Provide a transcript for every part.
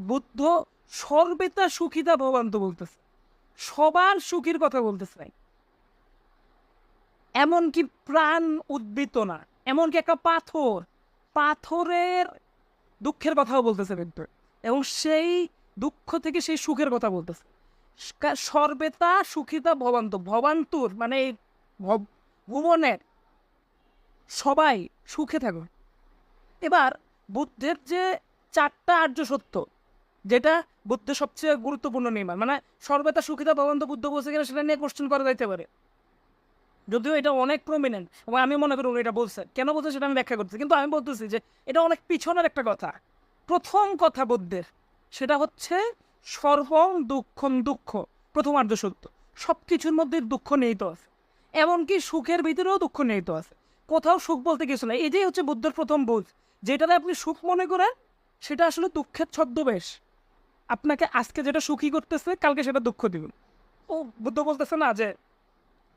বুদ্ধ সর্বেতা সুখিতা ভবান্ত বলতেছে। সবার সুখীর কথা বলতেছে নাই এমনকি প্রাণ উদ্বৃত না, এমনকি একটা পাথর, পাথরের দুঃখের কথাও বলতেছে কিন্তু এবং সেই দুঃখ থেকে সেই সুখের কথা বলতেছে। সর্বেতা সুখিতা ভবান্ত, ভবান্তুর মানে ভব- ভুবনের সবাই সুখে থাকো এবার বুদ্ধের যে চারটা আর্য সত্য যেটা বুদ্ধের সবচেয়ে গুরুত্বপূর্ণ নির্মাণ। মানে সর্বদা সুখিতা ভবন্ত বুদ্ধ বলছে কিনা সেটা নিয়ে কোশ্চেন করা যাইতে পারে। যদিও এটা অনেক প্রমিনেন্ট এবং আমি মনে করি উনি এটা বলছে। কেন বলছে সেটা আমি ব্যাখ্যা করছি কিন্তু আমি বলতেছি যে এটা অনেক পিছনের একটা কথা। প্রথম কথা বুদ্ধের, সেটা হচ্ছে সর্বং দুঃখম দুঃখ প্রথম আর্য সত্য। সব কিছুর মধ্যে দুঃখ নিহিত আছে। এমনকি সুখের ভিতরেও দুঃখ নিহিত আছে। কোথাও সুখ বলতে কিছু নাই। এটাই হচ্ছে বুদ্ধের প্রথম বোধ যেটাতে আপনি সুখ মনে করেন, সেটা আসলে দুঃখের ছদ্মবেশ। আপনাকে আজকে যেটা সুখী করতেছে, কালকে সেটা দুঃখ দিবে। ও, বুদ্ধ বলতেছে না যে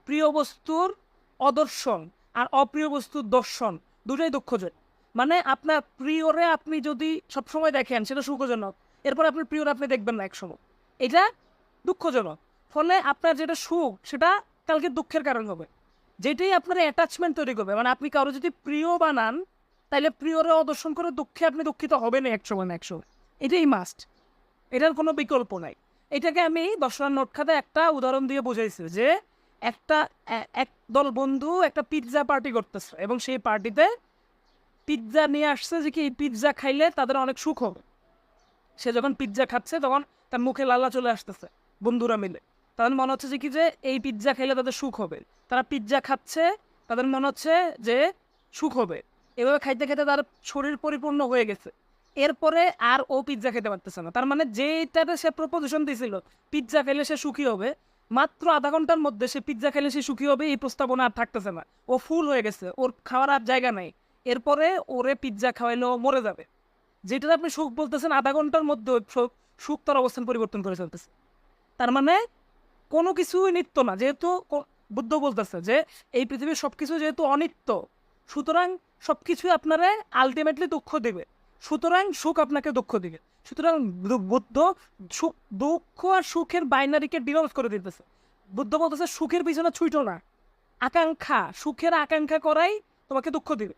প্রিয় বস্তুর অদর্শন আর অপ্রিয় বস্তুর দর্শন দুটোই দুঃখজনক। মানে আপনার প্রিয়রে আপনি যদি সবসময় দেখেন, সেটা সুখজনক। এরপর আপনার প্রিয়রে আপনি দেখবেন না একসময়। এটা দুঃখজনক। ফলে আপনার যেটা সুখ, সেটা কালকে দুঃখের কারণ হবে। যেটাই আপনার অ্যাটাচমেন্ট তৈরি করবে। মানে আপনি কারও যদি প্রিয় বানান তাহলে প্রিয়রে অদর্শন করে দুঃখে আপনি দুঃখিত হবেন একসময় না একসময়। এটাই মাস্ট এটার কোনো বিকল্প নাই। এটাকে আমি দশরার নোট একটা উদাহরণ দিয়ে বুঝাইছি যে একটা এক দল বন্ধু একটা পিৎজা পার্টি করতেছে এবং সেই পার্টিতে পিৎজা নিয়ে আসছে যে কি পিৎজা খাইলে তাদের অনেক সুখ হবে। সে যখন পিৎজা খাচ্ছে তখন তার মুখে লালা চলে আসতেছে বন্ধুরা মিলে। তাদের মনে হচ্ছে যে কি যে এই পিৎজা খাইলে তাদের সুখ হবে। তারা পিৎজা খাচ্ছে, তাদের মনে হচ্ছে যে সুখ হবে। এভাবে খাইতে খেতে তার শরীর পরিপূর্ণ হয়ে গেছে। এরপরে আর ও পিৎজা খেতে পারতেছে না। তার মানে যেটাতে সে প্রপোজিশন দিয়েছিল পিৎজা খেলে সে সুখী হবে, মাত্র আধা ঘণ্টার মধ্যে সে পিৎজা খেলে সে সুখী হবে, এই প্রস্তাবনা আর থাকতেছে না। ও ফুল হয়ে গেছে, ওর খাওয়ার আর জায়গা নাই। এরপরে ওরে পিৎজা খাওয়াইলে ও মরে যাবে। যেটা আপনি সুখ বলতেছেন, আধা ঘণ্টার মধ্যে সুখ তার অবস্থান পরিবর্তন করে চলতেছে তার মানে কোনো কিছুই নিত্য না, যেহেতু বুদ্ধ বলতেছে যে, এই পৃথিবীর সব কিছু যেহেতু অনিত্য, সুতরাং সব কিছুই আপনারা আলটিমেটলি দুঃখ দেবে। সুতরাং সুখ আপনাকে দুঃখ দিবে। সুতরাং বুদ্ধ সুখ দুঃখ আর সুখের বাইনারিকে ডিনোট করে দিতেছে। বুদ্ধ বলতেছে, সুখের পিছনে ছুইটো না। আকাঙ্ক্ষা, সুখের আকাঙ্ক্ষা করাই তোমাকে দুঃখ দিবে।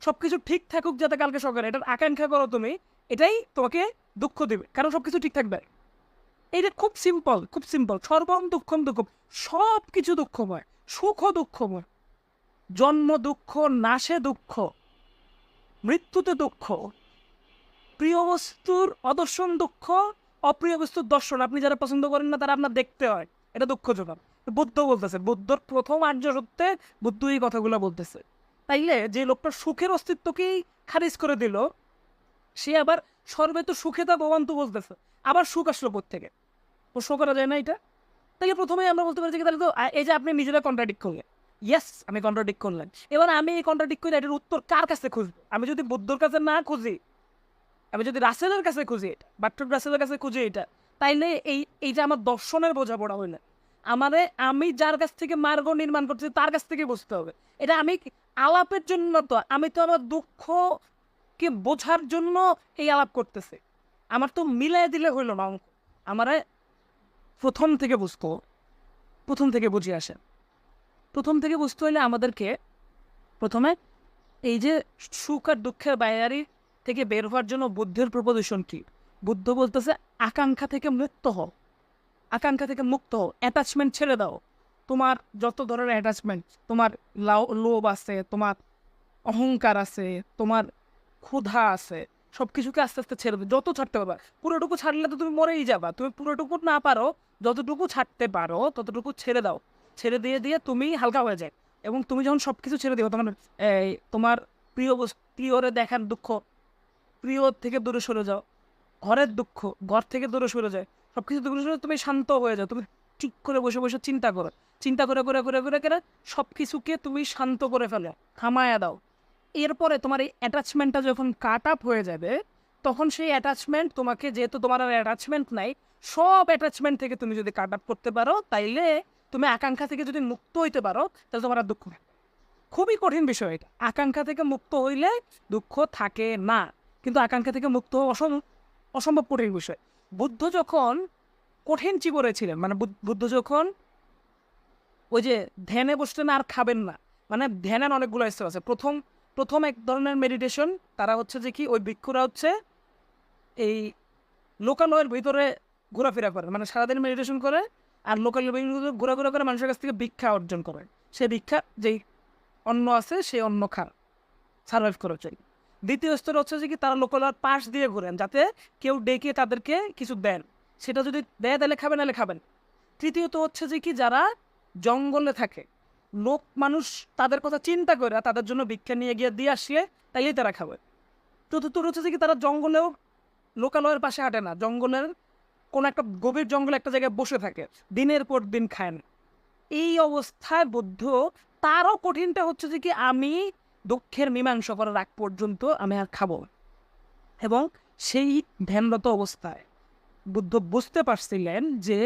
সব কিছু ঠিক থাকুক যাতে কালকে সকালে। এটার আকাঙ্ক্ষা করো তুমি, এটাই তোমাকে দুঃখ দিবে। কারণ সব কিছু ঠিক থাকবে। এটা খুব সিম্পল খুব সিম্পল সর্বম দুঃখম দুঃখম। সব কিছু দুঃখময়। সুখও দুঃখময়। জন্ম দুঃখ, নাশে দুঃখ, মৃত্যুতে দুঃখ। প্রিয় বস্তুর অদর্শন দুঃখ অপ্রিয় বস্তুর দর্শন, আপনি যারা পছন্দ করেন না, তারা আপনার দেখতে হয়। এটা দুঃখ দুঃখজনক। বুদ্ধ বলতেছে বুদ্ধর প্রথম আর্য সত্যে বুদ্ধ এই কথাগুলো বলতেছে। তাইলে যে লোকটা সুখের অস্তিত্বকেই খারিজ করে দিল, সে আবার সর্বে তো সুখে তা ভবান্তু বলতেছে। আবার সুখ আসলো থেকে প্রশ্ন করা যায় না এটা? তাহলে প্রথমেই আমরা বলতে পারি যে তাহলে তো এই যে আপনি নিজেরা কন্ট্রাডিক্ট করলেন। ইয়েস আমি কন্ট্রাডিক্ট করলেন এবার আমি এই কন্ট্রাডিক্ট করে এটার উত্তর কার কাছে খুঁজবো? আমি যদি বুদ্ধর কাছে না খুঁজি আমি যদি রাসেলের কাছে খুঁজি এটা বাট্টর রাসেলের কাছে খুঁজি এটা, তাইলে এই এই যে আমার দর্শনের বোঝাপড়া হইলে আমারে, আমি যার কাছ থেকে মার্গ নির্মাণ করছি, তার কাছ থেকে বুঝতে হবে। এটা আমি আলাপের জন্য তো, আমি তো আমার দুঃখকে বোঝার জন্য এই আলাপ করতেছি। আমার তো মিলাই দিলে হইল না অঙ্ক। আমারে প্রথম থেকে বুঝতে। প্রথম থেকে বুঝে আসে। প্রথম থেকে বুঝতে হইলে আমাদেরকে প্রথমে এই যে সুখ আর দুঃখের বাইরারি থেকে বের হওয়ার জন্য বুদ্ধের প্রপোজিশন কি? বুদ্ধ বলতেছে, আকাঙ্ক্ষা থেকে মুক্ত হও। আকাঙ্ক্ষা থেকে মুক্ত হও। অ্যাটাচমেন্ট ছেড়ে দাও। তোমার যত ধরনের অ্যাটাচমেন্ট তোমার লাও, লোভ আছে, তোমার অহংকার আছে, তোমার ক্ষুধা আছে সব কিছুকে আস্তে আস্তে ছেড়ে যত ছাড়তে পারবা। পুরোটুকু ছাড়লে তো তুমি মরেই যাবা। তুমি পুরোটুকু না পারো, যতটুকু ছাড়তে পারো, ততটুকু ছেড়ে দাও। ছেড়ে দিয়ে দিয়ে তুমি হালকা হয়ে যায়। এবং তুমি যখন সব কিছু ছেড়ে দিও তখন, এই তোমার প্রিয় প্রিয়রে দেখার দুঃখ প্রিয় থেকে দূরে সরে যাও। ঘরের দুঃখ, ঘর থেকে দূরে সরে যায়। সব কিছু দূরে সরে তুমি শান্ত হয়ে যাও। তুমি ঠিক করে বসে বসে চিন্তা করো। চিন্তা করে করে করে করে করে সব কিছুকে তুমি শান্ত করে ফেলো, থামায়া দাও। এরপরে তোমার এই অ্যাটাচমেন্টটা যখন কাট আপ হয়ে যাবে, তখন সেই অ্যাটাচমেন্ট তোমাকে, যেহেতু তোমার আর অ্যাটাচমেন্ট নাই, সব অ্যাটাচমেন্ট থেকে তুমি যদি কাট আপ করতে পারো, তাইলে তুমি আকাঙ্ক্ষা থেকে যদি মুক্ত হইতে পারো, তাহলে তোমার আর দুঃখ খুবই কঠিন বিষয় এটা। আকাঙ্ক্ষা থেকে মুক্ত হইলে দুঃখ থাকে না। কিন্তু আকাঙ্ক্ষা থেকে মুক্ত হওয়া অসম্ভব কঠিন বিষয়। বুদ্ধ যখন কঠিন চিবরে ছিলেন মানে বুদ্ধ- বুদ্ধ যখন ওই যে ধ্যানে বসতেন আর খাবেন না মানে ধ্যানের অনেকগুলো স্তর আছে। প্রথম প্রথম এক ধরনের মেডিটেশন তারা হচ্ছে যে কি, ওই ভিক্ষুরা হচ্ছে এই লোকালয়ের ভিতরে ঘোরাফেরা করে মানে সারাদিন মেডিটেশন করে আর লোকাল ঘোরাঘোরা করে মানুষের কাছ থেকে ভিক্ষা অর্জন করে। সে ভিক্ষা যেই অন্ন আছে সেই অন্ন খা সার্ভাইভ করা চাই দ্বিতীয় স্তর হচ্ছে যে কি তারা লোকালয়ের পাশ দিয়ে ঘোরেন, যাতে কেউ ডেকে তাদেরকে কিছু দেন। সেটা যদি দেয় তাহলে খাবেন নাহলে খাবেন তৃতীয়ত হচ্ছে যে কি যারা জঙ্গলে থাকে, লোক, মানুষ তাদের কথা চিন্তা করে তাদের জন্য ভিক্ষা নিয়ে গিয়ে দিয়ে আসিয়ে তাইলেই তারা খাবে। চতুর্থ হচ্ছে যে কি তারা জঙ্গলেও লোকালয়ের পাশে হাঁটে না। জঙ্গলের কোনো একটা গভীর জঙ্গলে একটা জায়গায় বসে থাকে, দিনের পর দিন খায় না। এই অবস্থায় বুদ্ধ তারও কঠিনটা হচ্ছে যে কি আমি দুঃখের মীমাংসা করার আগ পর্যন্ত আমি আর খাব এবং সেই ধ্যানরত অবস্থায় বুদ্ধ বুঝতে পারছিলেন যে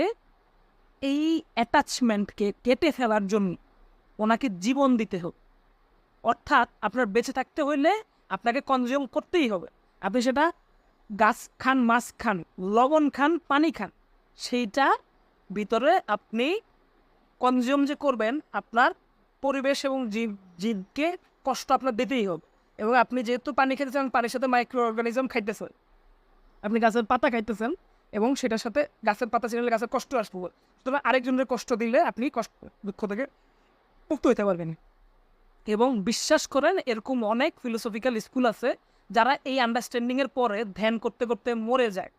এই অ্যাটাচমেন্টকে কেটে ফেলার জন্য ওনাকে জীবন দিতে হবে। অর্থাৎ আপনার বেঁচে থাকতে হইলে আপনাকে কনজিউম করতেই হবে। আপনি সেটা গাছ খান, মাছ খান, লবণ খান, পানি খান, সেইটা ভিতরে আপনি কনজিউম যে করবেন আপনার পরিবেশ এবং জীব, জীবকে কষ্ট আপনার দিতেই হবে। এবং আপনি যেহেতু পানি খেতেছেন, পানির সাথে মাইক্রো অর্গানিজম খাইতেছেন, আপনি গাছের পাতা খাইতেছেন এবং সেটার সাথে গাছের পাতা ছিঁড়লে গাছের কষ্ট আসব। সুতরাং আরেকজনের কষ্ট দিলে আপনি কষ্ট, দুঃখ থেকে মুক্ত হতে পারবেন। এবং বিশ্বাস করেন, এরকম অনেক ফিলোসফিক্যাল স্কুল আছে যারা এই আন্ডারস্ট্যান্ডিংয়ের পরে ধ্যান করতে করতে মরে যায়।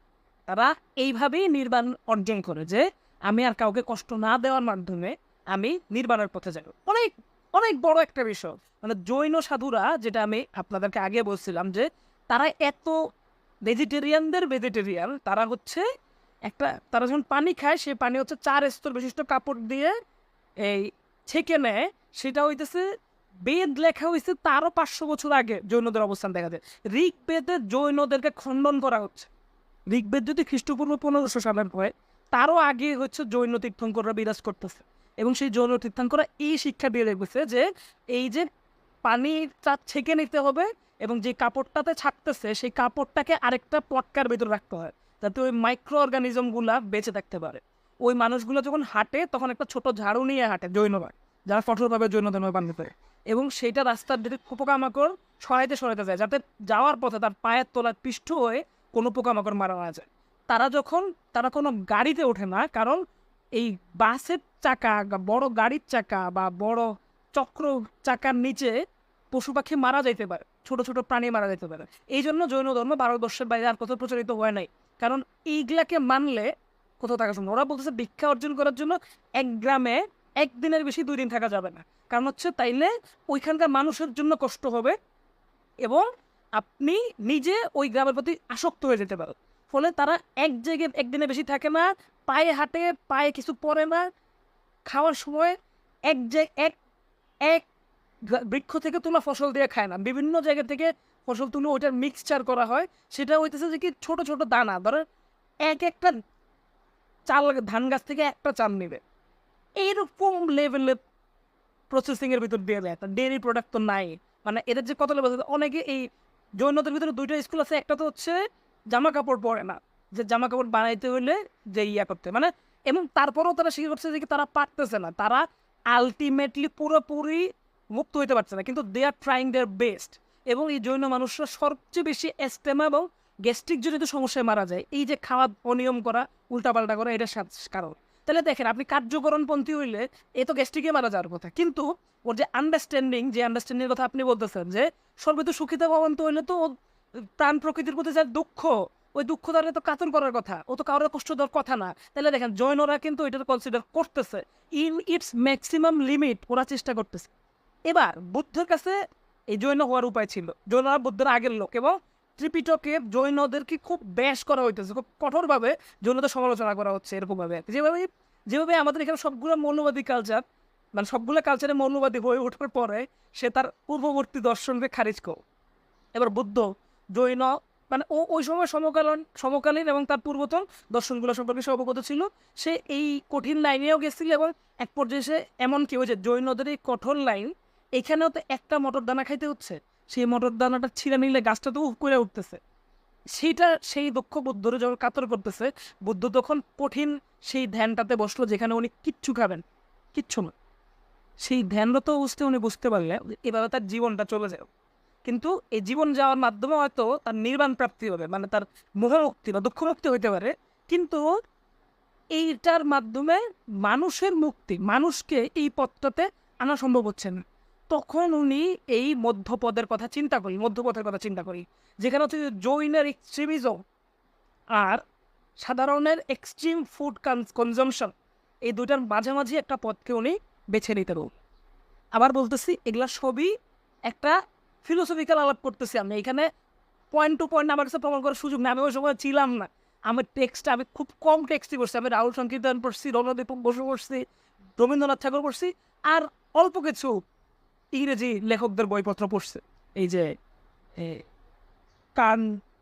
তারা এইভাবেই নির্বাণ অর্জন করে যে, আমি আর কাউকে কষ্ট না দেওয়ার মাধ্যমে আমি নির্বাণের পথে যাব। অনেক অনেক বড় একটা বিষয়। মানে জৈন সাধুরা, যেটা আমি আপনাদেরকে আগে বলছিলাম যে, তারা এত ভেজিটেরিয়ানদের ভেজিটেরিয়ান তারা হচ্ছে একটা, তারা যখন পানি খায় সেই পানি হচ্ছে চার স্তর বিশিষ্ট কাপড় দিয়ে এই ছেঁকে নেয়। সেটা হইতেছে, বেদ লেখা হয়েছে তারও পাঁচশো বছর আগে জৈনদের অবস্থান দেখা যায়। ঋগ্বেদে জৈনদেরকে খণ্ডন করা হচ্ছে। ঋগ্বেদ যদি খ্রিস্টপূর্ব পনেরোশো সালের হয় তারও আগে হচ্ছে জৈন তীর্থঙ্কররা বিরাজ করতেছে। এবং সেই জৈন তীর্থঙ্কররা এই শিক্ষা দিয়ে রেখেছে যে এই যে পানিটা ছেঁকে নিতে হবে এবং যে কাপড়টাতে ছাকতেছে, সেই কাপড়টাকে আরেকটা পটকার ভিতরে রাখতে হয় যাতে ওই মাইক্রো অর্গানিজমগুলা বেঁচে থাকতে পারে। ওই মানুষগুলো যখন হাঁটে, তখন একটা ছোট ঝাড়ু নিয়ে হাঁটে জৈনরা যারা কঠোরভাবে জৈন ধর্ম বান্ধবে এবং সেইটা রাস্তার দিকে পোকামাকড় সরাইতে সরাইতে যায়, যাতে যাওয়ার পথে তার পায়ের তলায় পিষ্ট হয়ে কোনো পোকামাকড় মারা না যায়। তারা যখন, তারা কোনো গাড়িতে ওঠে না, কারণ এই বাসের চাকা বড় গাড়ির চাকা বা বড় চক্র চাকার নিচে পশু পাখি মারা যাইতে পারে, ছোট ছোট প্রাণী মারা যেতে পারে। এই জন্য জৈন ধর্ম ভারতবর্ষের বাইরে আর কোথাও প্রচলিত হয় নাই। কারণ এইগুলাকে মানলে কোথাও থাকা সম্ভব ওরা বলতেছে ভিক্ষা অর্জন করার জন্য এক গ্রামে একদিনের বেশি দুই দিন থাকা যাবে না। কারণ হচ্ছে তাইলে ওইখানকার মানুষের জন্য কষ্ট হবে এবং আপনি নিজে ওই গ্রামের প্রতি আসক্ত হয়ে যেতে পারেন ফলে তারা এক জায়গায় একদিনে বেশি থাকে না, পায়ে হাঁটে, পায়ে কিছু পরে না। খাওয়ার সময় এক এক এক বৃক্ষ থেকে তোলা ফসল দিয়ে খায় না। বিভিন্ন জায়গা থেকে ফসল তুলে ওইটার মিক্সচার করা হয়। সেটা হইতেছে যে কি ছোট ছোট দানা। ধরো এক একটা চাল, ধান গাছ থেকে একটা চাল নেবে। এইরকম লেভেলের প্রসেসিংয়ের ভিতর দিয়ে দেয়। একটা ডেয়ারি প্রোডাক্ট তো নাই। মানে এদের যে কত লেভেল অনেকে এই জৈনদের ভিতরে দুইটা স্কুল আছে। একটা তো হচ্ছে জামা কাপড় পরে না। যে জামা কাপড় বানাইতে হইলে যে ইয়া করতে মানে এবং তারপরেও তারা স্বীকার করছে যে তারা পারতেছে না। তারা আলটিমেটলি পুরোপুরি মুক্ত হইতে পারছে না। কিন্তু দে আর ট্রাইং দেয়ার বেস্ট এবং এই জৈন মানুষরা সবচেয়ে বেশি এস্টেমা এবং গ্যাস্ট্রিক জনিত সমস্যায় মারা যায়। এই যে খাওয়া অনিয়ম করা, উল্টাপাল্টা করা, এটা কারণ। তাহলে দেখেন, আপনি কার্যকরণপন্থী হইলে এ তো গ্যাস্ট্রিকে মারা যাওয়ার কথা। কিন্তু ওর যে আন্ডারস্ট্যান্ডিং যে আন্ডারস্ট্যান্ডিং কথা আপনি বলতেছেন যে সর্বিত সুখিতা ভবন্ত হইলে তো প্রাণ প্রকৃতির প্রতি যার দুঃখ, ওই দুঃখ তারা তো কাতর করার কথা। ও তো কারোর কষ্ট দেওয়ার কথা না। তাহলে দেখেন জৈনরা কিন্তু এটা কনসিডার করতেছে। ইন ইটস ম্যাক্সিমাম লিমিট ওরা চেষ্টা করতেছে। এবার, বুদ্ধের কাছে এই জৈন হওয়ার উপায় ছিল। জৈনরা বুদ্ধের আগের লোক এবং ত্রিপিটকে জৈনদেরকে খুব ব্যাস করা হইতেছে। খুব কঠোরভাবে জৈনদের সমালোচনা করা হচ্ছে এরকমভাবে। যেভাবে যেভাবে আমাদের এখানে সবগুলো মৌলবাদী কালচার মানে সবগুলো কালচারে মৌলবাদী হয়ে ওঠার পরে সে তার পূর্ববর্তী দর্শনকে খারিজ করো। এবার বুদ্ধ জৈন মানে ও, ওই সময় সমকালীন সমকালীন এবং তার পূর্বতন দর্শনগুলো সম্পর্কে সে অবগত ছিল। সে এই কঠিন লাইনেও গেছিল এবং এক পর্যায়ে সে এমন কি হয়েছে জৈনদের এই কঠোর লাইন, এখানেও তো একটা মটর দানা খাইতে হচ্ছে। সেই মটর দানাটা ছিঁড়ে নিলে গাছটা তো করে উঠতেছে। সেইটা সেই দক্ষ বুদ্ধরে যখন কাতর করতেছে, বুদ্ধ তখন কঠিন সেই ধ্যানটাতে বসল যেখানে উনি কিচ্ছু খাবেন, কিচ্ছু না সেই ধ্যানরত অবস্থায় উনি বুঝতে পারলেন যে এভাবে তার জীবনটা চলে যায় কিন্তু এই জীবন যাওয়ার মাধ্যমে হয়তো তার নির্বাণ প্রাপ্তি হবে মানে তার মোহমুক্তি বা দুঃখমুক্তি হইতে পারে। কিন্তু এইটার মাধ্যমে মানুষের মুক্তি, মানুষকে এই পথটাতে আনা সম্ভব হচ্ছে না। তখন উনি এই মধ্যপদের কথা চিন্তা করি মধ্যপথের কথা চিন্তা করি। যেখানে হচ্ছে জৈনের এক্সট্রিমিজম আর সাধারণের এক্সট্রিম ফুড কনজামশন এই দুইটার মাঝামাঝি একটা পথকে উনি বেছে নিতে রোগ আবার বলতেছি, এগুলা সবই একটা ফিলোসফিক্যাল আলাপ করতেছি আমি। এখানে পয়েন্ট টু পয়েন্ট আমার কাছে প্রমাণ করার সুযোগ না আমি ওই সময় ছিলাম না। আমার টেক্সট আমি খুব কম টেক্সটই পড়ছি। আমি রাহুল সংকীর্তন পড়ছি রণদীপ বসু পড়ছি, রবীন্দ্রনাথ ঠাকুর পড়ছি, আর অল্প কিছু ইংরেজি লেখকদের বইপত্র পড়ছে। এই যে কান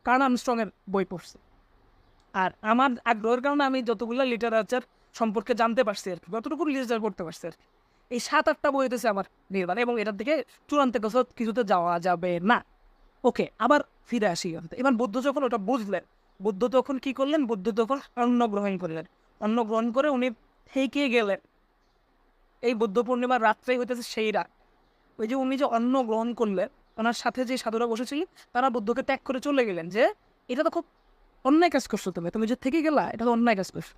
কান আমস্ট্রংয়ের বই পড়ছে। আর আমার আগ্রহের কারণে আমি যতগুলো লিটারেচার সম্পর্কে জানতে পারছি আর কি, যতটুকু লিটারেচার পড়তে পারছি আর কি। এই সাত, আটটা বই হতেছে আমার নির্মাণ এবং এটার দিকে চূড়ান্ত কিছু, কিছুতে যাওয়া যাবে না। ওকে, আবার ফিরে আসি এবার বুদ্ধ যখন ওটা বুঝলেন, বুদ্ধ তখন কি করলেন? বুদ্ধ তখন অন্ন গ্রহণ করলেন। অন্ন গ্রহণ করে উনি থেকে গেলেন। এই বুদ্ধ পূর্ণিমার রাত্রেই হইতেছে সেই রাত। ওই যে উনি যে অন্ন গ্রহণ করলেন, ওনার সাথে যে সাধুরা বসেছিলেন, তারা বুদ্ধকে ত্যাগ করে চলে গেলেন যে, এটা তো খুব অন্যায় কাজ করছ তুমি। তুমি যে থেকে গেলা, এটা তো অন্যায় কাজ করছ।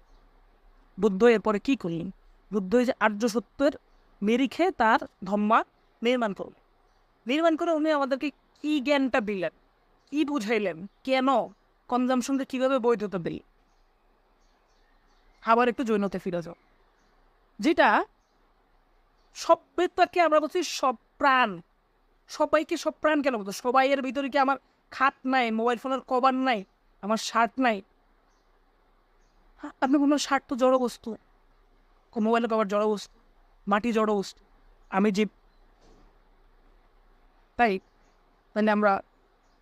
বুদ্ধ এরপরে কি করলেন? বুদ্ধ এই যে আর্য সত্যের নিরিখে তার ধম্মা নির্মাণ করলেন নির্মাণ করে উনি আমাদেরকে কি জ্ঞানটা দিলেন? কি বুঝাইলেন? কেন? কনজামশনকে কীভাবে বৈধতা দিলেন? আবার একটু জৈনতে ফিরে যাও। যেটা সভ্যতাকে আমরা বলছি সব প্রাণ। সবাইকে সব প্রাণ কেন বলতো? সবাই এর ভিতরে কি আমার খাট নাই? মোবাইল ফোনের কভার নাই? আমার শার্ট নাই? হ্যাঁ, আপনি বললেন শার্ট তো জড় বস্তু। মোবাইলের কভার জড় বস্তু। মাটি জড় আমি জীব তাই মানে আমরা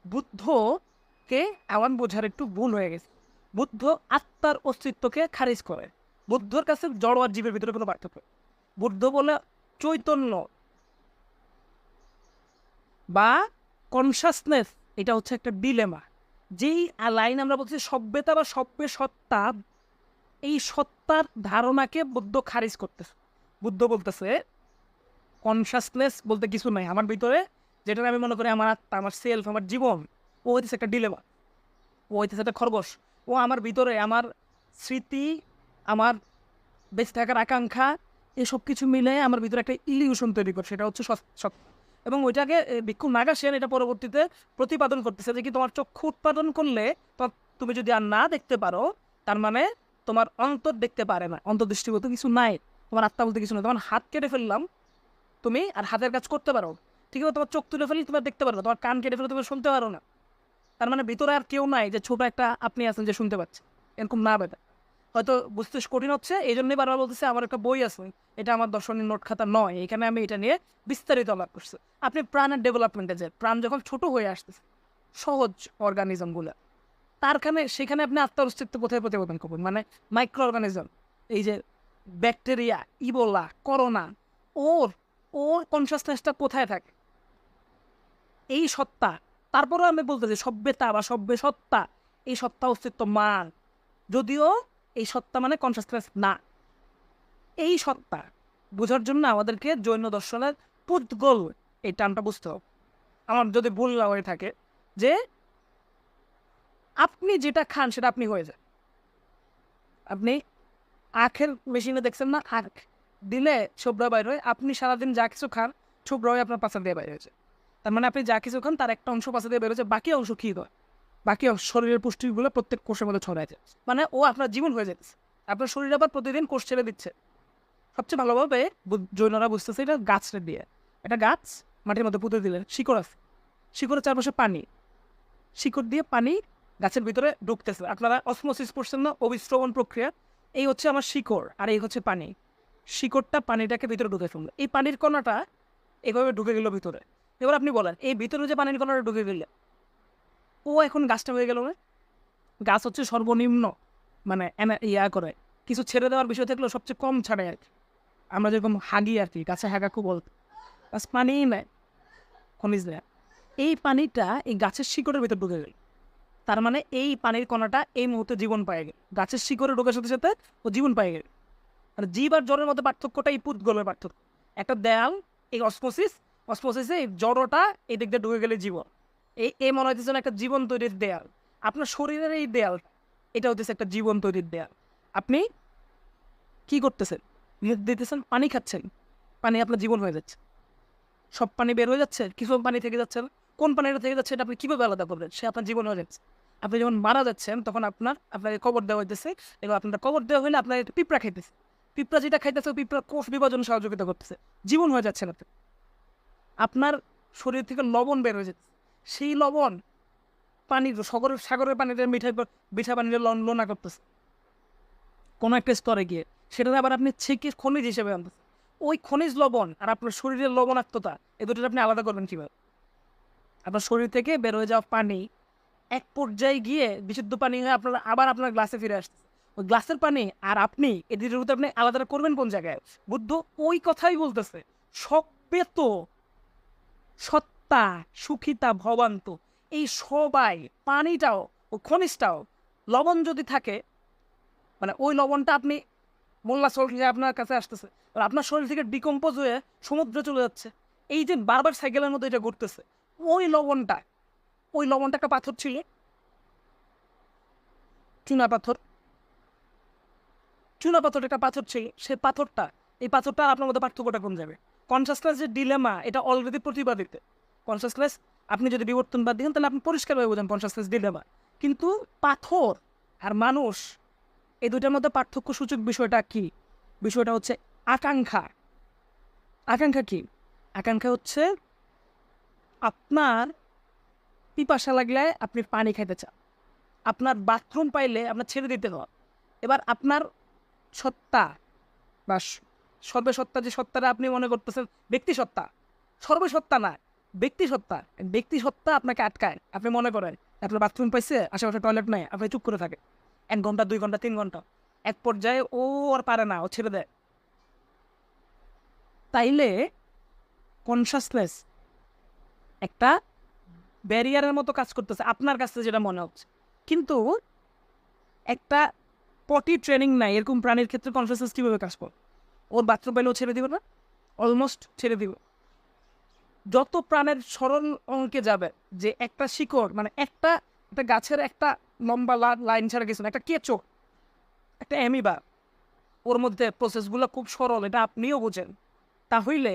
বুদ্ধকে এমন বোঝার একটু ভুল হয়ে গেছে। বুদ্ধ আত্মার অস্তিত্বকে খারিজ করে। বুদ্ধর কাছে জড় আর জীবের ভিতরে কোনো পার্থক্য বুদ্ধ বলে চৈতন্য বা কনসাসনেস এটা হচ্ছে একটা ডিলেমা যেই লাইন আমরা বলছি সভ্যতা বা সভ্য সত্তা, এই সত্তার ধারণাকে বুদ্ধ খারিজ করতেছে। বলতেছে কনসাসনেস বলতে কিছু নাই। আমার ভিতরে যেটা আমি মনে করি আমার আত্মা, আমার সেলফ আমার জীবন, ও হইতেছে একটা ডিলেমা ও হইতেছে একটা খরগোশ। ও আমার ভিতরে, আমার স্মৃতি, আমার বেঁচে থাকার আকাঙ্ক্ষা, এসব কিছু মিলে আমার ভিতরে একটা ইলিউশন তৈরি করে। সেটা হচ্ছে সত্য এবং ওইটাকে ভিক্ষু নাগাসেন এটা পরবর্তীতে প্রতিপাদন করতেছে যে কি তোমার চক্ষু উৎপাদন করলে তুমি যদি আর না দেখতে পারো, তার মানে তোমার অন্তর দেখতে পারে না। অন্তর্দৃষ্টি বলতে কিছু নাই। তোমার আত্মা বলতে কিছু নাই তোমার হাত কেটে ফেললাম তুমি আর হাতের কাজ করতে পারো। ঠিক আছে, তোমার চোখ তুলে ফেলি তুমি আর দেখতে পারো না। তোমার কান কেটে ফেলে তুমি শুনতে পারো না। তার মানে ভিতরে আর কেউ নাই যে ছোট একটা আপনি আছেন যে শুনতে পাচ্ছে। এরকম না বেটা হয়তো বুঝতে কঠিন হচ্ছে এই জন্যই বারবার বলতেছে, আমার একটা বই আছে। এটা আমার দর্শনের নোট খাতা নয়। এখানে আমি এটা নিয়ে বিস্তারিত আলাপ করছি। আপনি প্রাণের ডেভেলপমেন্টে যান প্রাণ যখন ছোট হয়ে আসতেছে, সহজ অর্গানিজমগুলো তারখানে সেখানে আপনি আত্মার অস্তিত্ব কোথায় প্রতিবেদন করবেন? মানে মাইক্রো অর্গানিজম এই যে ব্যাকটেরিয়া, ইবোলা, করোনা, ওর ওর কনসাসনেসটা কোথায় থাকে? এই সত্তা, তারপরেও আমি বলতেছি সভ্যতা বা সভ্য সত্তা, এই সত্তা অস্তিত্ব মান যদিও এই সত্তা মানে কনসাসনেস না। এই সত্তা বোঝার জন্য আমাদেরকে জৈন দর্শনের পুদ্গল এই টানটা বুঝতে হবে। আমার যদি ভুল না হয়ে থাকে, যে আপনি যেটা খান সেটা আপনি হয়ে যান। আপনি আখের মেশিনে দেখছেন না? আখ দিলে ছোবরা বাইর হয়। আপনি সারাদিন যা কিছু খান ছোবরা হয়ে আপনার পাশা দিয়ে বাইরে হয়েছে। তার মানে আপনি যা কিছু খান, তার একটা অংশ পাশা দিয়ে বেরোচ্ছে, বাকি অংশ কী হয়? বাকি শরীরের পুষ্টিগুলো প্রত্যেক কোষের মধ্যে ছড়ায় মানে ও আপনার জীবন হয়ে যেতেছে আপনার শরীর আবার প্রতিদিন কোষ ছেড়ে দিচ্ছে। সবচেয়ে ভালোভাবে জৈনরা বুঝতেছে এটা গাছটা দিয়ে। এটা গাছ মাটির মধ্যে পুঁতে দিলে শিকড় আছে। শিকড়ের চারপাশে পানি। শিকড় দিয়ে পানি গাছের ভিতরে ঢুকতেছে। আপনারা অসমোসিস পড়ছেন না? অবিশ্রবণ প্রক্রিয়া। এই হচ্ছে আমার শিকড় আর এই হচ্ছে পানি। শিকড়টা পানিটাকে ভিতরে ঢুকে ফেলল। এই পানির কণাটা এভাবে ঢুকে গেল ভিতরে। এবার আপনি বলেন, এই ভিতরে যে পানির কণাটা ঢুকে গেলে, ও এখন গাছটা হয়ে গেল না গাছ হচ্ছে সর্বনিম্ন মানে ইয়া করে। কিছু ছেড়ে দেওয়ার বিষয় থাকলেও সবচেয়ে কম ছাড়ে আর কি। আমরা যেরকম হাগি আর কি, গাছে হাগা খুব বলত গাছ পানিই নেয়, খনিজ নেয়। এই পানিটা এই গাছের শিকড়ের ভিতর ঢুকে গেল। তার মানে এই পানির কণাটা এই মুহূর্তে জীবন পায় গাছের শিকড়ে ঢোকার সাথে সাথে ও জীবন পায় গেল আর জীব আর জড়ের মধ্যে পার্থক্যটা এই পুতগলের পার্থক্য। একটা দেয়াল, এই অসমোসিস অসমোসিসে এই জড়টা এই দিক দিয়ে ঢুকে গেলে জীবন এই এই মনে হইতেছে একটা জীবন তৈরির দেয়াল। আপনার শরীরের এই দেয়াল, এটা হচ্ছে একটা জীবন তৈরির দেয়াল। আপনি কি করতেছেন? দিতেছেন, পানি খাচ্ছেন। পানি আপনার জীবন হয়ে যাচ্ছে। সব পানি বের হয়ে যাচ্ছে, কিছু পানি থেকে যাচ্ছে না। কোন পানিটা থেকে যাচ্ছে এটা আপনি কীভাবে আলাদা করবেন? সে আপনার জীবন হয়ে যাচ্ছে। আপনি যখন মারা যাচ্ছেন, তখন আপনার, আপনাকে কবর দেওয়া হইতেছে। এবং আপনার কবর দেওয়া হলে আপনার একটা পিঁপড়া খাইতেছে। পিঁপড়া যেটা খাইতেছে পিঁপড়া কোষ বিভাজন সহযোগিতা করতেছে। জীবন হয়ে যাচ্ছে না আপনার শরীর থেকে লবণ বের হয়ে যাচ্ছে। সেই লবণ পানির সাগরের সাগরের পানিতে মিঠাই মিঠা পানিতে লন- করতেছে। কোনো একটা স্তরে গিয়ে। সেটাতে আবার আপনি ছেঁকে খনিজ হিসেবে আনতেছে ওই খনিজ লবণ আর আপনার শরীরের লবণাক্ততা, এ দুটোর আপনি আলাদা করবেন কীভাবে? আপনার শরীর থেকে বের হয়ে যাওয়া পানি এক পর্যায়ে গিয়ে বিশুদ্ধ পানি হয়ে আপনার আবার আপনার গ্লাসে ফিরে আসছে। ওই গ্লাসের পানি আর আপনি এই দুটোর ভিতরে আপনি আলাদা করবেন কোন জায়গায়? বুদ্ধ ওই কথাই বলতেছে সবে তো সত্তা সুখিতা ভবান্ত। এই সবাই পানিটাও ও খনিজটাও লবণ যদি থাকে মানে ওই লবণটা আপনি মোল্লা সল্ট হিসেবে আপনার কাছে আসতেছে আপনার শরীর থেকে ডিকম্পোজ হয়ে সমুদ্রে চলে যাচ্ছে। এই যে বারবার সাইকেলের মধ্যে এটা ঘুরতেছে ওই লবণটা ওই লবণটা একটা পাথর ছিল। চুনা পাথর। চুনা পাথর একটা পাথর ছিল। সে পাথরটা, এই পাথরটা আপনার মধ্যে পার্থক্যটা কম যাবে কনসাসনেস যে ডিলেমা এটা অলরেডি প্রতিপাদিত কনসাসনেস আপনি যদি বিবর্তনবাদ দিন, তাহলে আপনি পরিষ্কারভাবে বোঝেন কনসাসনেস ডিলেমা কিন্তু পাথর আর মানুষ, এই দুইটার মধ্যে পার্থক্য সূচক বিষয়টা কি? বিষয়টা হচ্ছে আকাঙ্ক্ষা। আকাঙ্ক্ষা কি? আকাঙ্ক্ষা হচ্ছে আপনার পিপাসা লাগলে আপনি পানি খাইতে চান। আপনার বাথরুম পাইলে আপনার ছেড়ে দিতে হয়। এবার আপনার সত্তা বা সর্বসত্তা যে সত্তাটা আপনি মনে করতেছেন ব্যক্তি সত্তা সর্বসত্তা না ব্যক্তি সত্তা ব্যক্তি সত্তা আপনাকে আটকায়। আপনি মনে করেন, আপনার বাথরুম পাইছে, আশেপাশে টয়লেট নাই, আপনি চুপ করে থাকে এক ঘণ্টা, দুই ঘণ্টা, তিন ঘণ্টা। এক পর্যায়ে ও আর পারে না, ও ছেড়ে দেয়। তাইলে কনসাসনেস একটা ব্যারিয়ারের মতো কাজ করতেছে, আপনার কাছে যেটা মনে হচ্ছে। কিন্তু একটা পটি ট্রেনিং নাই, এরকম প্রাণীর ক্ষেত্রে কনসাসনেস কীভাবে কাজ করে ওর বাথরুম পাইলেও ছেড়ে দিবে না অলমোস্ট ছেড়ে দিবে। যত প্রাণের সরল অঙ্কে যাবে, যে একটা শিকড় মানে একটা একটা গাছের একটা লম্বা লাইন ছাড়া কিছু না, একটা কেঁচো, একটা অ্যামিবা ওর মধ্যে প্রসেসগুলো খুব সরল, এটা আপনিও বোঝেন। তাহলে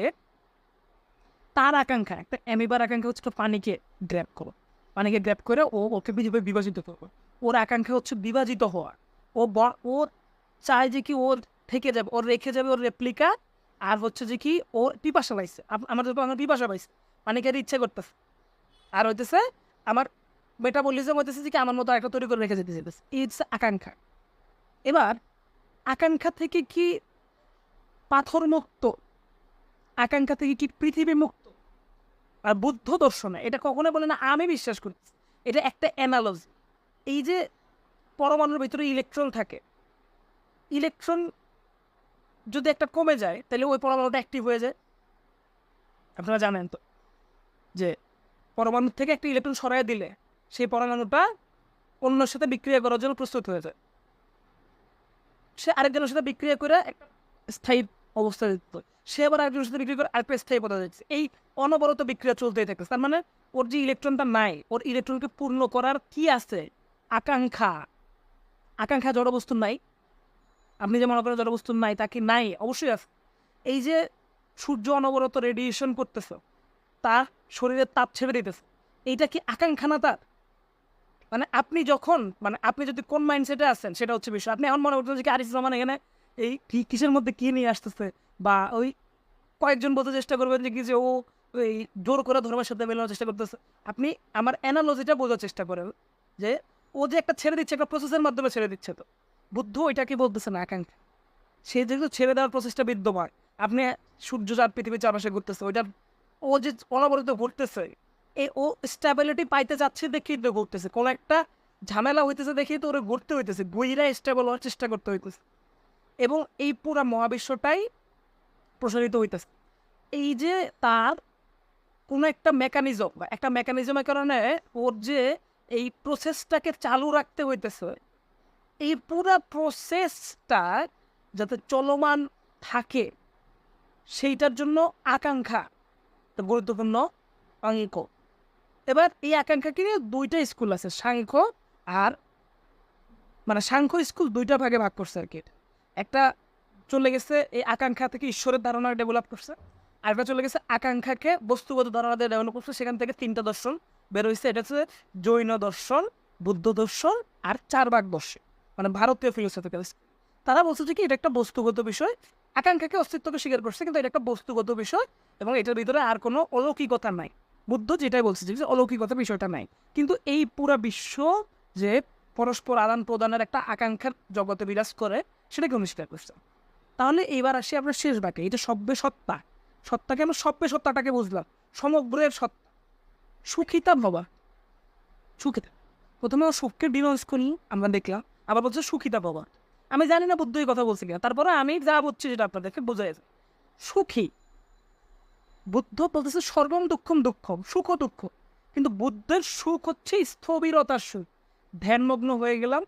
তার আকাঙ্ক্ষা একটা অ্যামিবার আকাঙ্ক্ষা হচ্ছে পানিকে গ্র্যাপ করো। পানিকে গ্র্যাপ করে ও ওকে বিভাবে বিভাজিত করবে। ওর আকাঙ্ক্ষা হচ্ছে বিভাজিত হওয়া ও ওর চায় যে কি ওর থেকে যাবে, ওর রেখে যাবে ওর রেপ্লিকা আর হচ্ছে যে কি ও পিপাসা পাইছে। আমাদের আমার পিপাসা পাইছে। পানিকে ইচ্ছে করতেছে। আর হইতেছে আমার মেটাবলিজম হইতেছে যে কি আমার মতো একটা তৈরি করে রেখে যেতে এই হচ্ছে আকাঙ্ক্ষা। এবার আকাঙ্ক্ষা থেকে কি পাথর মুক্ত? আকাঙ্ক্ষা থেকে কি পৃথিবী মুক্ত? আর বুদ্ধ দর্শনে, এটা কখনো বলে না, আমি বিশ্বাস করি। এটা একটা অ্যানালজি এই যে পরমাণুর ভিতরে ইলেকট্রন থাকে ইলেকট্রন যদি একটা কমে যায়, তাহলে ওই পরমাণুটা অ্যাক্টিভ হয়ে যায়। আপনারা জানেন তো যে পরমাণু থেকে একটা ইলেকট্রন সরাই দিলে, সেই পরমাণুটা অন্যর সাথে বিক্রিয়া করার জন্য প্রস্তুত হয়ে যায়। সে আরেকজনের সাথে বিক্রিয়া করে একটা স্থায়ী অবস্থা দিত সে আবার আরেকজনের সাথে বিক্রি করে আরেকটা স্থায়ী পদার্থ দিচ্ছে। এই অনবরত বিক্রিয়া চলতেই থাকতেছে। তার মানে ওর যে ইলেকট্রনটা নাই, ওর ইলেকট্রনকে পূর্ণ করার কি আছে? আকাঙ্ক্ষা। আকাঙ্ক্ষা জড়বস্তু নাই। আপনি যে মনে করেন জড়বস্তু নাই, তা কি নাই? অবশ্যই আছে। এই যে সূর্য অনবরত রেডিয়েশন করতেছে, তা শরীরের তাপ ছেড়ে দিতেছে, এইটা কি আকাঙ্ক্ষা না তার? মানে আপনি যখন মানে আপনি যদি কোন মাইন্ডসেটে আছেন, সেটা হচ্ছে বিষয়। আপনি এমন মনে করতেন যে আরিস রহমান এখানে এই কিসের মধ্যে কি নিয়ে আসতেছে? বা ওই কয়েকজন বলতে চেষ্টা করবেন যে কি যে ও ওই জোর করে ধর্মের সাথে মেলানোর চেষ্টা করতেছে। আপনি আমার অ্যানালজিটা বোঝার চেষ্টা করেন যে ও যে একটা ছেড়ে দিচ্ছে, একটা প্রসেসের মাধ্যমে ছেড়ে দিচ্ছে তো। বুদ্ধ ওইটাকে বলতেছে না আকাঙ্ক্ষা সে যেহেতু ছেড়ে দেওয়ার প্রসেসটা বিদ্যমান, আপনি সূর্য, চাঁদ পৃথিবীর চারপাশে ঘুরতেছে ওইটা ও যে অনবরত ঘুরতেছে, এ ও স্টেবিলিটি পাইতে যাচ্ছে দেখেই তো ঘুরতেছে। কোনো একটা ঝামেলা হইতেছে দেখেই তো ওরা ঘুরতে হইতেছে গুইরা স্টেবল হওয়ার চেষ্টা করতে হইতেছে। এবং এই পুরা মহাবিশ্বটাই প্রসারিত হইতেছে। এই যে তার কোনো একটা মেকানিজম বা একটা মেকানিজমের কারণে ওর যে এই প্রসেসটাকে চালু রাখতে হইতেছে, এই পুরা প্রসেসটা যাতে চলমান থাকে, সেইটার জন্য আকাঙ্ক্ষা। গুরুত্বপূর্ণ অঙ্ক এবার এই আকাঙ্ক্ষাকে নিয়ে দুইটা স্কুল আছে, সাংখ্য আর মানে সাংখ্য স্কুল দুইটা ভাগে ভাগ করছে আর কি। একটা চলে গেছে এই আকাঙ্ক্ষা থেকে ঈশ্বরের ধারণা ডেভেলপ করছে। আর একটা চলে গেছে আকাঙ্ক্ষাকে বস্তুগত ধারণা দিয়ে ডেভেলপ করছে। সেখান থেকে তিনটা দর্শন বের হয়েছে এটা হচ্ছে জৈন দর্শন, বুদ্ধ দর্শন আর চারবাগ দর্শন। মানে ভারতীয় ফিলোসফিক্যাল তারা বলছে যে কি, এটা একটা বস্তুগত বিষয়। আকাঙ্ক্ষাকে অস্তিত্বকে স্বীকার করছে, কিন্তু এটা একটা বস্তুগত বিষয় এবং এটার ভিতরে আর কোনো অলৌকিকতা নাই। বুদ্ধ যেটাই বলছে যে অলৌকিকতা বিষয়টা নাই। কিন্তু এই পুরা বিশ্ব যে পরস্পর আদান প্রদানের একটা আকাঙ্ক্ষার জগতে বিরাজ করে, সেটাকে অনুষ্কার করছে। তাহলে এইবার আসি আপনার শেষ বাক্যে এটা সব্যে সত্তা। সত্তাকে আমরা সব্যে সত্তাটাকে বুঝলাম, সমগ্রের সত্তা। সুখিতা ভবা। সুখিতা। প্রথমে ও সুখকে ডিনোন্স করি, আমরা দেখলাম। আবার বলছে সুখিতা ভবা। আমি জানি না বুদ্ধ কথা বলছি কিনা। তারপরে আমি যা বলছি যেটা আপনাদেরকে বোঝাই সুখী। বুদ্ধ বলতেছে সর্বম দুঃখম দুঃখম, সুখ দুঃখ। কিন্তু বুদ্ধের সুখ হচ্ছে স্থবিরতার সুখ। ধ্যানমগ্ন হয়ে গেলাম,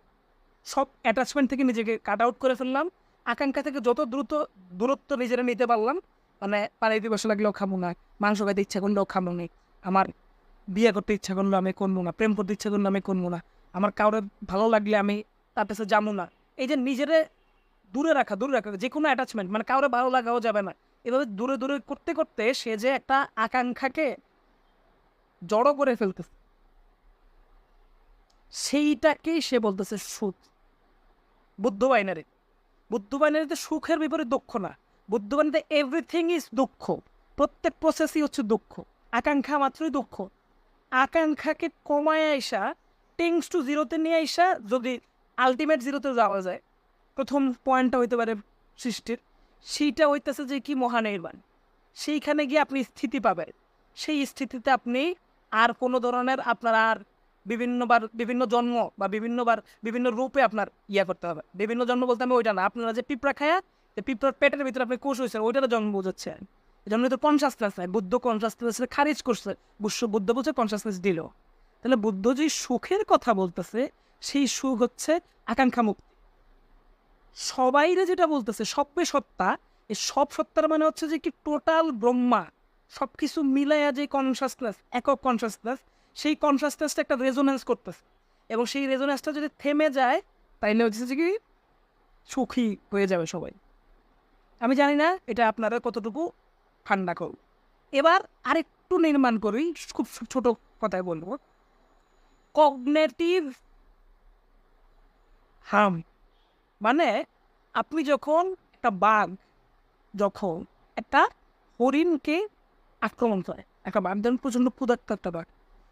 সব অ্যাটাচমেন্ট থেকে নিজেকে কাট আউট করে ফেললাম আকাঙ্ক্ষা থেকে যত দ্রুত দূরত্ব নিজেরা নিতে পারলাম মানে পানি দিবস লাগলেও খাব না, মাংস খাইতে ইচ্ছা করলেও খাব না, আমার বিয়ে করতে ইচ্ছা করলে আমি করব না, প্রেম করতে ইচ্ছা করলে আমি করব না, আমার কাউরে ভালো লাগলে আমি তার কাছে যাব না। এই যে নিজেরে দূরে রাখা দূরে রাখা, যে কোনো অ্যাটাচমেন্ট মানে কাউরে ভালো লাগাও যাবে না। এভাবে দূরে দূরে করতে করতে সে যে একটা আকাঙ্ক্ষাকে জড়ো করে ফেলতেছে, সেইটাকেই সে বলতেছে সুখ বুদ্ধ বাইনারি। বুদ্ধ বাইনারিতে সুখের বিপরীত দুঃখ না। বুদ্ধ বাইনারিতে এভরিথিং ইজ দুঃখ। প্রত্যেক প্রসেসই হচ্ছে দুঃখ। আকাঙ্ক্ষা মাত্রই দুঃখ। আকাঙ্ক্ষাকে কমায় আইসা টেংস টু জিরোতে নিয়ে আইসা, যদি আলটিমেট জিরোতে যাওয়া যায়, প্রথম পয়েন্টটা হইতে পারে সৃষ্টির। সেইটা হইতেছে যে কি মহানির্বাণ। সেইখানে গিয়ে আপনি স্থিতি পাবেন। সেই স্থিতিতে আপনি আর কোনো ধরনের আপনার আর বিভিন্নবার, বিভিন্ন জন্ম বা বিভিন্নবার, বিভিন্ন রূপে আপনার ইয়া করতে হবে। বিভিন্ন জন্ম বলতে আমি ওইটা না। আপনারা যে পিঁপড়া খায়া পিঁপড়ার পেটের ভিতরে আপনি কোষ হয়েছেন ওইটার জন্ম বোঝাচ্ছে জন্য তো কনসাসনেস নাই। বুদ্ধ কনসাসনেস খারিজ করছে। বুদ্ধ বুদ্ধ বলছে কনসাসনেস দিল। তাহলে বুদ্ধ যে সুখের কথা বলতেছে, সেই সুখ হচ্ছে আকাঙ্ক্ষা মুক্তি। সবাইরে যেটা বলতেছে সব্যে সত্তা, এই সব সত্তার মানে হচ্ছে যে কি টোটাল ব্রহ্মা। সব কিছু মিলাইয়া যে কনসাসনেস একক কনসাসনেস সেই কনসাসনেসটা একটা রেজোনেন্স করতেছে। এবং সেই রেজোনেন্সটা যদি থেমে যায়, তাইলে হচ্ছে কি? সুখী হয়ে যাবে সবাই। আমি জানি না এটা আপনারা কতটুকু ঠান্ডা করব এবার আরেকটু নির্মাণ করি, খুব ছোট কথায় বলব। কগনেটিভ হাম মানে আপনি যখন একটা বাঘ, যখন একটা হরিণকে আক্রমণ করে, একটা বাঘ, যেমন প্রচণ্ড ক্ষুধার্ত একটা বাঘ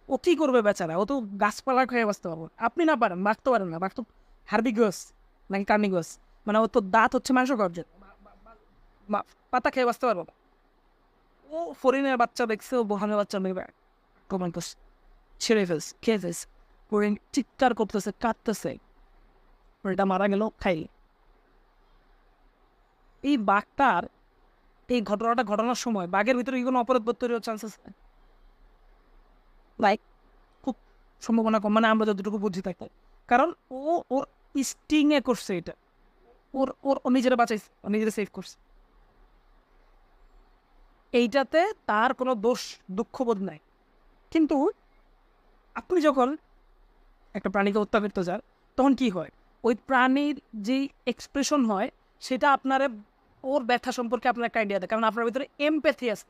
ও কী করবে বেচারা ও তো গাছপালা খেয়ে বাঁচতে পারব আপনি না পারেন বাঘ তো পারেন না বাঘ তো হার্বিগস নাকি কার্নিগস মানে ও তো দাঁত হচ্ছে মাংস গর্জের পাতা খেয়ে বাঁচতে পারব ও হরিণের বাচ্চা দেখছে, ও বোহানের বাচ্চা মেয়ে আক্রমণ করছে ছেড়ে ফেলছে, খেয়ে ফেলছে। হরিণ চিৎকার করতেছে, কাঁদতেছে। এটা মারা গেল খাই এই বাঘটার এই ঘটনাটা ঘটানোর সময় বাঘের ভিতরে কি কোনো অপরাধ বোধ তৈরি হওয়ার চান্সেস লাইক খুব সম্ভাবনা কম। মানে আমরা যতটুকু বুঝি থাকি কারণ ও, ওর স্টিংয়ে করছে এটা। ওর ওর, ও নিজেরা বাঁচাইছে। ও নিজেরা সেভ করছে। এইটাতে তার কোনো দোষ, দুঃখবোধ নাই। কিন্তু আপনি যখন একটা প্রাণীকে হত্যা যান তখন কি হয়? ওই প্রাণীর যে এক্সপ্রেশন হয়, সেটা আপনার ওর ব্যথা সম্পর্কে আপনার একটা আইডিয়া দেয়। কারণ আপনার ভিতরে এমপ্যাথি আছে।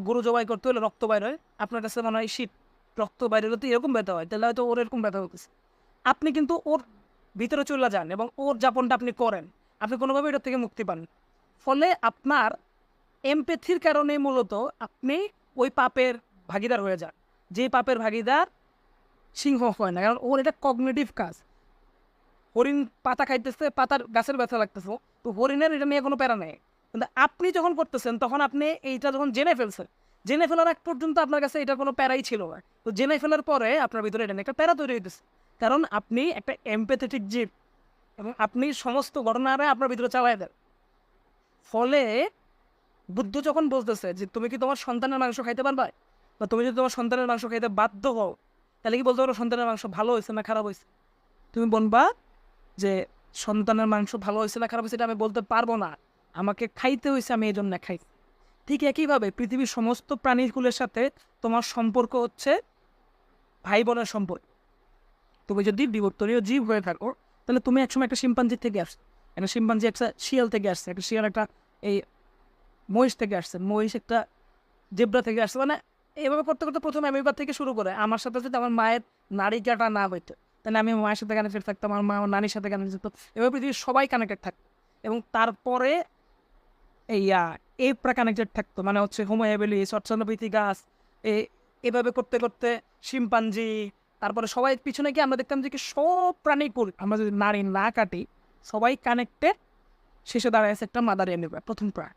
গরু জবাই করতে হলে রক্ত বাইর হয়। আপনার কাছে মনে হয় শীত রক্ত বাইরে তো এরকম ব্যথা হয়, তাহলে হয়তো ওর এরকম ব্যথা হতেছে আপনি কিন্তু ওর ভিতরে চলে যান এবং ওর যাপনটা আপনি করেন। আপনি কোনোভাবে এটার থেকে মুক্তি পান। ফলে আপনার এমপ্যাথির কারণে মূলত আপনি ওই পাপের ভাগিদার হয়ে যান। যে পাপের ভাগিদার সিংহ হয় না, কারণ ওর এটা কগনেটিভ কাজ। হরিণ পাতা খাইতেছে, পাতার গাছের ব্যথা লাগতেছে। তো হরিণের এটা নিয়ে কোনো প্যারা নেই। কিন্তু আপনি যখন করতেছেন, তখন আপনি এইটা যখন জেনে ফেলছেন জেনে ফেলার এক পর্যন্ত আপনার কাছে এটা কোনো প্যারাই ছিল না। তো জেনে ফেলার পরে আপনার ভিতরে এটা একটা প্যারা তৈরি হইতেছে। কারণ আপনি একটা এমপ্যাথেটিক জীব এবং আপনি সমস্ত ঘটনারে আপনার ভিতরে চালাই দেন। ফলে বুদ্ধ যখন বলতেছে যে, তুমি কি তোমার সন্তানের মাংস খাইতে পারবা? বা, তুমি যদি তোমার সন্তানের মাংস খাইতে বাধ্য হও, তাহলে কি বলতে পারো সন্তানের মাংস ভালো হয়েছে না খারাপ হয়েছে তুমি বলবা যে, সন্তানের মাংস ভালো হয়েছে না খারাপ হয়েছে এটা আমি বলতে পারব না। আমাকে খাইতে হয়েছে আমি এই জন্য খাই ঠিক একইভাবে পৃথিবীর সমস্ত প্রাণীগুলোর সাথে তোমার সম্পর্ক হচ্ছে ভাই বোনের সম্পর্ক। তুমি যদি বিবর্তনীয় জীব হয়ে থাকো, তাহলে তুমি একসময় একটা শিম্পাঞ্জি থেকে আসছো। একটা শিম্পাঞ্জি একটা শিয়াল থেকে আসছে, একটা শিয়াল একটা এই মহিষ থেকে আসছে। মহিষ একটা জেব্রা থেকে আসছে। মানে এইভাবে করতে করতে প্রথমে আমি এবার থেকে শুরু করে, আমার সাথে যদি আমার মায়ের নারিকাটা না হইতো, তাহলে আমি মায়ের সাথে কানেক্টেড থাকতাম, আমার মা আমার নানির সাথে কানেক্টেড থাকতো। এভাবে পৃথিবীর সবাই কানেক্টেড থাকতো এবং তারপরে এই এপরা কানেক্টেড থাকতো মানে হচ্ছে হোমো হেবেলিস গাছ, এ, এভাবে করতে করতে শিম্পাঞ্জি, তারপরে সবাই পিছনে গিয়ে আমরা দেখতাম যে কি সব প্রাণী করি আমরা যদি নারী না কাটি, সবাই কানেক্টেড শেষে দাঁড়ায় আছে একটা মাদার এনিমে প্রথম প্রাণ।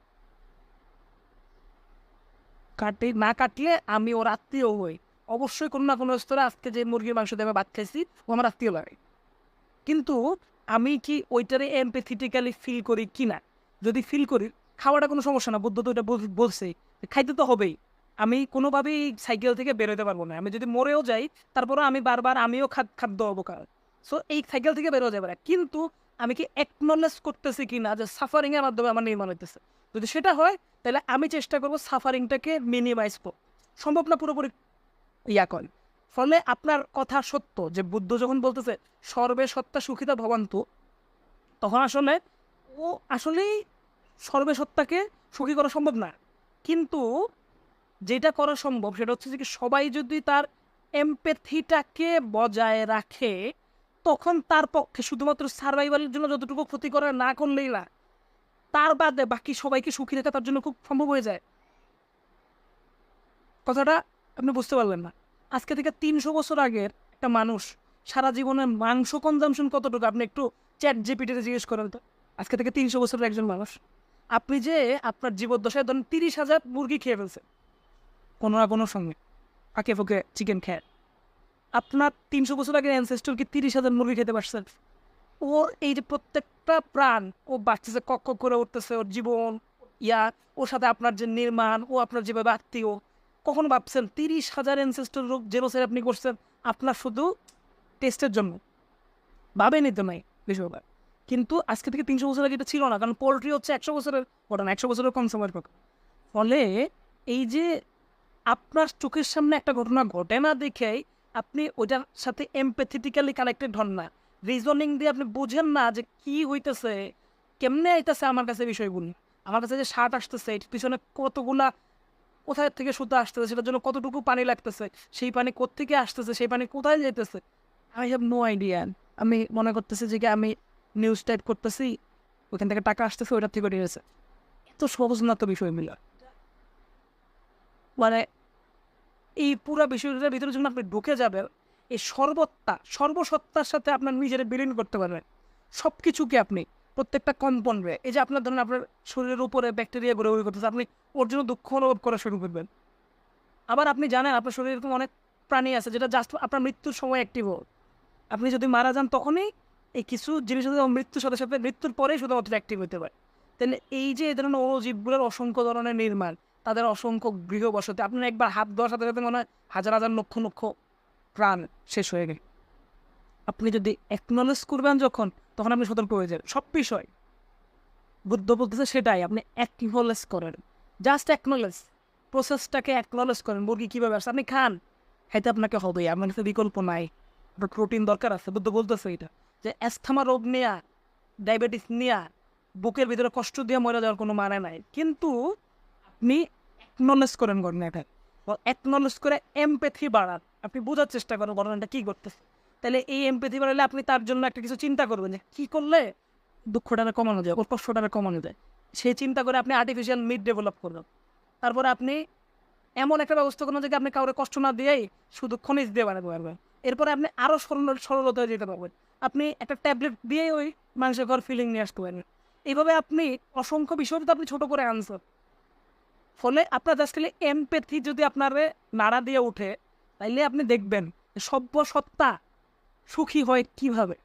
কাটি, না কাটলে আমি ওর আত্মীয় হই। অবশ্যই কোনো না কোনো স্তরে আজকে যে মুরগির মাংস দেবে ভাত খাইছি, ও আমার আত্মীয় লাগে কিন্তু আমি কি ওইটারে এমপেথিটিক্যালি ফিল করি কি না যদি ফিল করি খাওয়াটা কোনো সমস্যা না, বুদ্ধ তো এটা বল- বলছে খাইতে তো হবেই। আমি কোনোভাবেই সাইকেল থেকে বেরোতে পারব না। আমি যদি মরেও যাই তারপরে আমি বারবার আমিও খাদ খাদ্য অবকার। সো এই সাইকেল থেকে বেরোতে যাবে না। কিন্তু আমি কি একনলেজ করতেছি কি না যে সাফারিংয়ের মাধ্যমে আমার নির্মাণ হইতেছে? যদি সেটা হয়, তাহলে আমি চেষ্টা করব সাফারিংটাকে মিনিমাইজ করো সম্ভব না পুরোপুরি ইয়া কর। ফলে আপনার কথা সত্য যে বুদ্ধ যখন বলতেছে, সর্বে সত্তা সুখিতা ভবান্তু, তখন আসলে ও আসলেই সর্বে সত্তাকে সুখী করা সম্ভব না। কিন্তু যেটা করা সম্ভব সেটা হচ্ছে যে সবাই যদি তার এমপেথিটাকে বজায় রাখে, তখন তার পক্ষে শুধুমাত্র সার্ভাইভালের জন্য যতটুকু ক্ষতি করে না করলেই না, তার বাদে বাকি সবাইকে সুখী রাখা তার জন্য খুব সম্ভব হয়ে যায়। কথাটা আপনি বুঝতে পারলেন না। আজকে থেকে তিনশো বছর আগের একটা মানুষ, সারা জীবনে মাংস কনজামশন কতটুকু? আপনি একটু চ্যাট জিপিটিতে জিজ্ঞেস করেন তো। আজকে থেকে তিনশো বছরের একজন মানুষ। আপনি যে আপনার জীবদ্দশায় ধরেন তিরিশ হাজার মুরগি খেয়ে ফেলছেন কোনো না কোনো সঙ্গে, আঁকে ফুকে চিকেন খেয়ে। আপনার তিনশো বছর আগের অ্যানসেস্টর কি তিরিশ হাজার মুরগি খেতে পারছেন ওর এই যে প্রত্যেকটা প্রাণ, ও বাচ্চাছে কক কক করে উঠতেছে, ওর জীবন, ইয়া, ওর সাথে আপনার যে নির্মাণ, ও আপনার যেভাবে আত্মীয়, কখন ভাবছেন তিরিশ হাজার অ্যানসেস্টর রোগ জেনোসাইড আপনি করছেন? আপনার শুধু টেস্টের জন্য। ভাবেনি তো নাই বিষয়টা। কিন্তু আজকে থেকে তিনশো বছর আগে এটা ছিল না, কারণ পোলট্রি হচ্ছে একশো বছরের ঘটনা একশো বছরের কম সময়ের কথা ফলে এই যে আপনার চোখের সামনে একটা ঘটনা ঘটে না দেখেই আপনি ওইটার সাথে এমপ্যাথেটিক্যালি কানেক্টেড হন না। রিজনিং দিয়ে আপনি বুঝেন না যে কি হইতেছে, কেমনে আইতেছে আমার কাছে বিষয়গুলো। আমার কাছে যে শার্ট আসতেছে, এর পিছনে কতগুলা কোথায় থেকে সুতা আসতেছে, সেটার জন্য কতটুকু পানি লাগতেছে, সেই পানি কোত্থেকে আসতেছে, সেই পানি কোথায় যেতেছে আই হ্যাভ নো আইডিয়া আমি মনে করতেছি যে আমি নিউজ টাইপ করতেছি, ওখান থেকে টাকা আসতেছে, ওইটার থেকে হয়েছে। এত সহজ না তো বিষয় মিলা মানে এই পুরো বিষয়টার ভিতরে যখন আপনি ঢুকে যাবেন, এই সর্বত্তা, সর্বসত্তার সাথে আপনার নিজের বিলীন করতে পারবেন। সব কিছুকে আপনি? প্রত্যেকটা কম্পন রে এই যে আপনার ধরেন আপনার শরীরের উপরে ব্যাকটেরিয়া গড়ে ঘুরে করতেছে আপনি ওর জন্য দুঃখ অনুভব করা শুরু করবেন। আবার আপনি জানেন, আপনার শরীরে এরকম অনেক প্রাণী আছে যেটা জাস্ট আপনার মৃত্যুর সময় অ্যাক্টিভ হোক আপনি যদি মারা যান তখনই এই কিছু জিনিস মৃত্যুর সাথে সাথে মৃত্যুর পরেই শুধুমাত্র অ্যাক্টিভ হতে পারে। তাহলে এই যে এই ধরনের অণুজীবগুলোর অসংখ্য ধরনের নির্মাণ, তাদের অসংখ্য গৃহবসতি, আপনার একবার হাত দেওয়ার সাথে সাথে মনে হয় হাজার হাজার লক্ষ লক্ষ প্রাণ শেষ হয়ে গেল আপনি যদি অ্যাকনলেজ করবেন যখন, তখন আপনি সতর্ক হয়ে যাবেন। সব বিষয়। বুদ্ধ বলতেছে সেটাই, আপনি অ্যাকনলেজ করেন। জাস্ট অ্যাকনলেজ প্রসেসটাকে অ্যাকনলেজ করেন। মুরগি কীভাবে আসছে? আপনি খান। খাইতে আপনাকে হবেই, আপনার কাছে বিকল্প নাই। আপনার প্রোটিন দরকার আছে, বুদ্ধ বলতেছে এটা। যে অ্যাস্থমা রোগ নেয়া, ডায়াবেটিস নেয়া, বুকের ভিতরে কষ্ট দিয়ে মরে যাওয়ার কোনো মানে নাই। কিন্তু আপনি অ্যাকনলেজ করেন ঘটনাটা অ্যাকনলেজ করে এমপ্যাথি বাড়ান। আপনি বোঝার চেষ্টা করেন ঘটনাটা কী করতেছে। তাহলে এই এমপ্যাথি বাড়ালে আপনি তার জন্য একটা কিছু চিন্তা করবেন যে কী করলে দুঃখটা কমানো যায়, ওর কষ্টটা কমানো যায়। সেই চিন্তা করে আপনি আর্টিফিশিয়াল মিট ডেভেলপ করবেন। তারপরে আপনি এমন একটা ব্যবস্থা করবেন যে আপনি কাউরে কষ্ট না দিয়েই শুধু খনিজ দিয়ে বানাতে পারবেন। এরপরে আপনি আরও সরল, সরলতা যেতে পারবেন। আপনি একটা ট্যাবলেট দিয়ে ওই মানুষের ঘর ফিলিং নিয়ে আসতে পারেন এইভাবে আপনি অসংখ্য বিষয়টা আপনি ছোট করে আনসার ফলে আপনার জাস্ট খালি এমপ্যাথি যদি আপনার নাড়া দিয়ে ওঠে, তাইলে আপনি দেখবেন সভ্য সত্তা সুখী হয় কীভাবে।